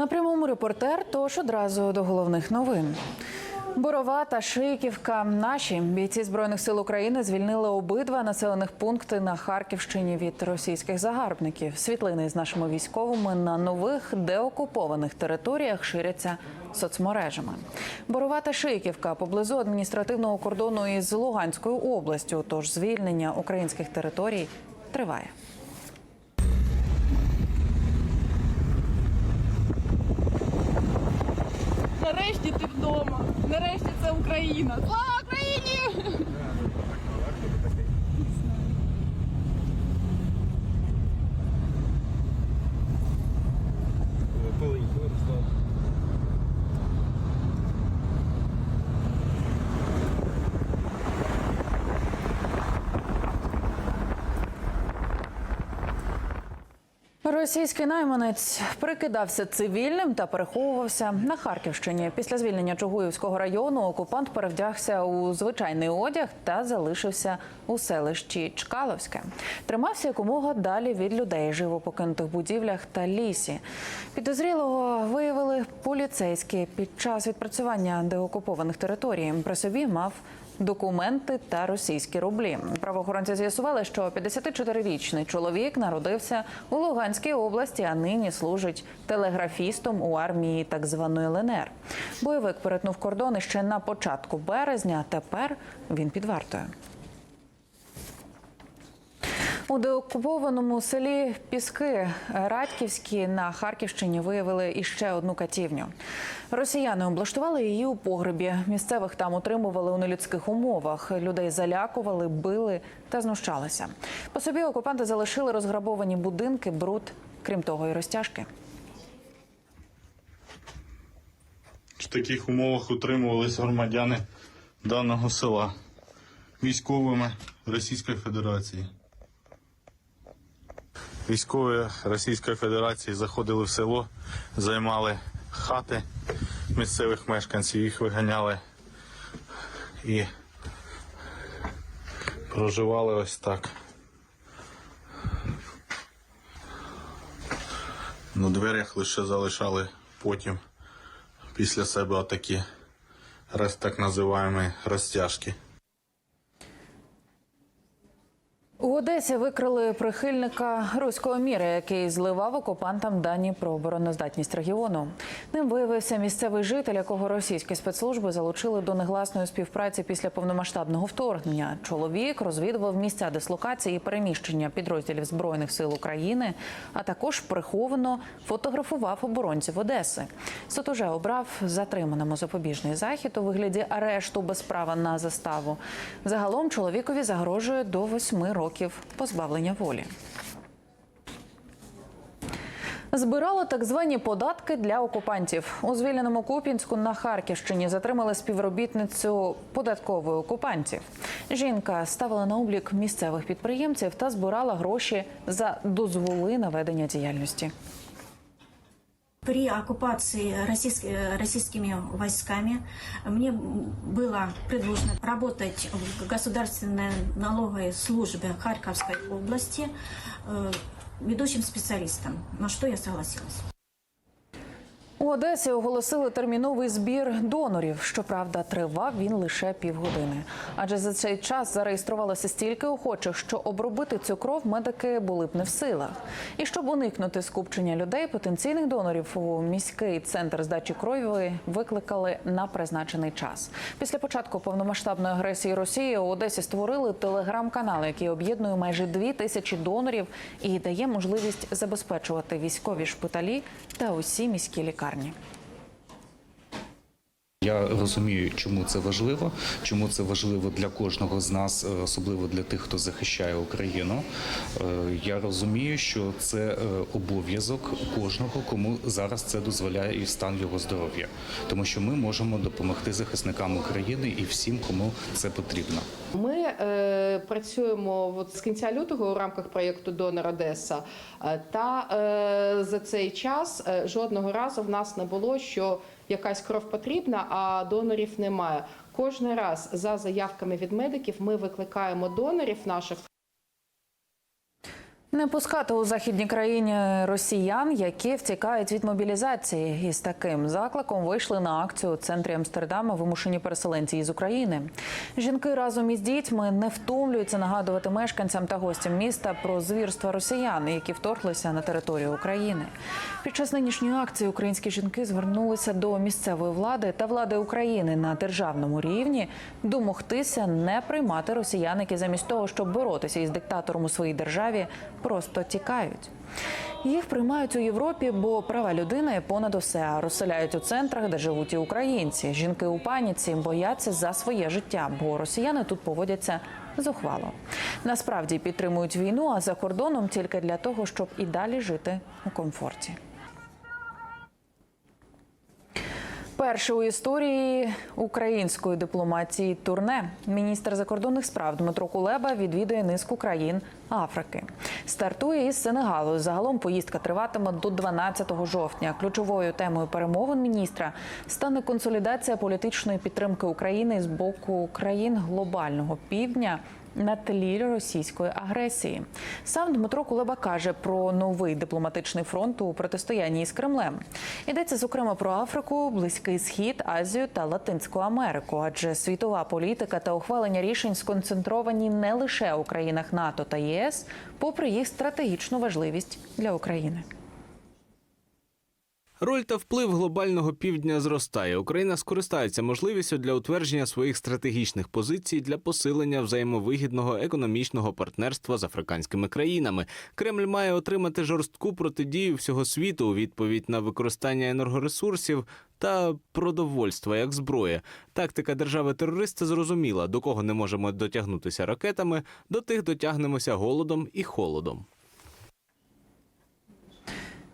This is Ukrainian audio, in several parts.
На прямому репортер, тож одразу до головних новин. Борова та Шийківка. Наші бійці збройних сил України звільнили обидва населених пункти на Харківщині від російських загарбників. Світлини з нашими військовими на нових деокупованих територіях ширяться соцмережами. Борова та Шийківка поблизу адміністративного кордону із Луганською областю. Тож звільнення українських територій триває. Нарешті ти вдома. Нарешті це Україна. Слава Україні! Російський найманець прикидався цивільним та переховувався на Харківщині. Після звільнення Чугуївського району окупант перевдягся у звичайний одяг та залишився у селищі Чкаловське. Тримався якомога далі від людей, жив у покинутих будівлях та лісі. Підозрілого виявили поліцейські під час відпрацювання деокупованих територій. При собі мав документи та російські рублі. Правоохоронці з'ясували, що 54-річний чоловік народився у Луганській області, а нині служить телеграфістом у армії так званої ЛНР. Бойовик перетнув кордони ще на початку березня. а Тепер він під вартою. У деокупованому селі Піски Радьківські на Харківщині виявили іще одну катівню. Росіяни облаштували її у погребі. Місцевих там утримували у нелюдських умовах. Людей залякували, били та знущалися. По собі окупанти залишили розграбовані будинки, бруд, крім того, і розтяжки. В таких умовах утримувалися громадяни даного села військовими Російської Федерації. Військові Російської Федерації заходили в село, займали хати місцевих мешканців, їх виганяли і проживали ось так. На дверях лише залишали потім після себе отакі так називаємо розтяжки. У Одесі викрили прихильника руського міра, який зливав окупантам дані про обороноздатність регіону. Ним виявився місцевий житель, якого російські спецслужби залучили до негласної співпраці після повномасштабного вторгнення. Чоловік розвідував місця дислокації і переміщення підрозділів збройних сил України, а також приховано фотографував оборонців Одеси. Суд уже обрав затриманому запобіжний захід у вигляді арешту без права на заставу. Загалом чоловікові загрожує до восьми років позбавлення волі. Збирала так звані податки для окупантів у звільненому Куп'янську на Харківщині. Затримали співробітницю податкової окупантів. Жінка ставила на облік місцевих підприємців та збирала гроші за дозволи на ведення діяльності. При оккупации российск, российскими войсками мне было предложено работать в государственной налоговой службе Харьковской области э, ведущим специалистом, на что я согласилась. У Одесі оголосили терміновий збір донорів. Щоправда, тривав він лише півгодини. Адже за цей час зареєструвалося стільки охочих, що обробити цю кров медики були б не в силах. І щоб уникнути скупчення людей, потенційних донорів у міський центр здачі крові викликали на призначений час. Після початку повномасштабної агресії Росії у Одесі створили телеграм-канал, який об'єднує майже дві тисячі донорів і дає можливість забезпечувати військові шпиталі та усі міські лікарні лікарні. Я розумію, чому це важливо, чому це важливо для кожного з нас, е, особливо для тих, хто захищає Україну. Е, Я розумію, що це е, обов'язок кожного, кому зараз це дозволяє і стан його здоров'я, тому що ми можемо допомогти захисникам України і всім, кому це потрібно. Ми е, працюємо от з кінця лютого у рамках проєкту Донор Одеса. Та е, за цей час жодного разу в нас не було, що якась кров потрібна, а донорів немає. Кожен раз за заявками від медиків ми викликаємо донорів наших. Не пускати у західній країні росіян, які втікають від мобілізації. Із таким закликом вийшли на акцію у центрі Амстердама вимушені переселенці із України. Жінки разом із дітьми не втомлюються нагадувати мешканцям та гостям міста про звірства росіян, які вторглися на територію України. Під час нинішньої акції українські жінки звернулися до місцевої влади та влади України на державному рівні домогтися не приймати росіян, які замість того, щоб боротися із диктатором у своїй державі, просто тікають. Їх приймають у Європі, бо права людини понад усе. Розселяють у центрах, де живуть і українці. Жінки у паніці бояться за своє життя, бо росіяни тут поводяться зухвало. Насправді підтримують війну, а за кордоном тільки для того, щоб і далі жити у комфорті. Перше у історії української дипломатії турне міністр закордонних справ Дмитро Кулеба відвідує низку країн Африки. Стартує із Сенегалу. Загалом поїздка триватиме до 12 жовтня. Ключовою темою перемовин міністра стане консолідація політичної підтримки України з боку країн глобального півдня на тлі російської агресії. Сам Дмитро Кулеба каже про новий дипломатичний фронт у протистоянні з Кремлем. Йдеться зокрема про Африку, Близький Схід, Азію та Латинську Америку, адже світова політика та ухвалення рішень сконцентровані не лише у країнах НАТО та ЄС, попри їх стратегічну важливість для України. Роль та вплив глобального півдня зростає. Україна скористається можливістю для утвердження своїх стратегічних позицій для посилення взаємовигідного економічного партнерства з африканськими країнами. Кремль має отримати жорстку протидію всього світу у відповідь на використання енергоресурсів та продовольства як зброя. Тактика держави-терориста зрозуміла, до кого не можемо дотягнутися ракетами, до тих дотягнемося голодом і холодом.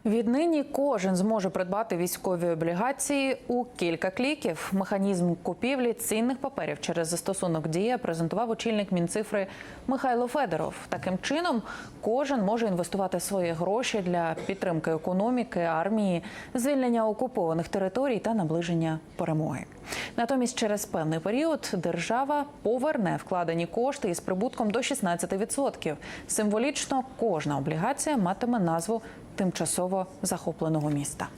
Віднині кожен зможе придбати військові облігації у кілька кліків. Механізм купівлі цінних паперів через застосунок дія презентував очільник мінцифри Михайло Федоров. Таким чином, кожен може інвестувати свої гроші для підтримки економіки, армії, звільнення окупованих територій та наближення перемоги. Натомість, через певний період держава поверне вкладені кошти із прибутком до 16%. Символічно кожна облігація матиме назву тимчасово захопленого міста.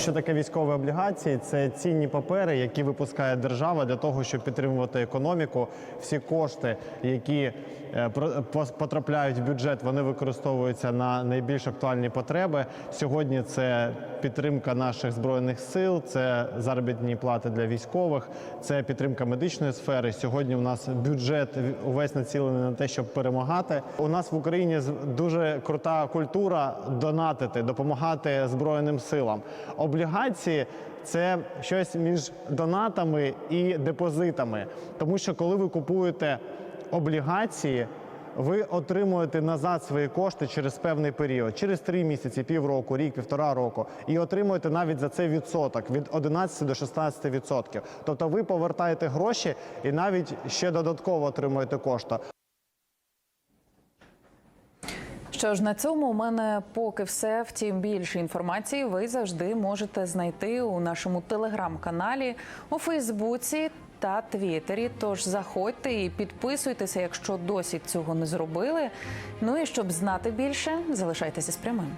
Що таке військові облігації? Це цінні папери, які випускає держава для того, щоб підтримувати економіку. Всі кошти, які е, потрапляють в бюджет, вони використовуються на найбільш актуальні потреби. Сьогодні це підтримка наших збройних сил, це заробітні плати для військових, це підтримка медичної сфери. Сьогодні у нас бюджет увесь націлений на те, щоб перемагати. У нас в Україні дуже крута культура донатити, допомагати збройним силам. Облігації це щось між донатами і депозитами, тому що коли ви купуєте облігації. Ви отримуєте назад свої кошти через певний період, через три місяці, півроку, рік, півтора року, і отримуєте навіть за це відсоток від 11 до 16 відсотків. Тобто ви повертаєте гроші і навіть ще додатково отримуєте кошти. Що ж на цьому у мене поки все. Втім, більше інформації ви завжди можете знайти у нашому телеграм-каналі, у Фейсбуці та Твіттері. Тож заходьте і підписуйтеся, якщо досі цього не зробили. Ну і щоб знати більше, залишайтеся з прямим.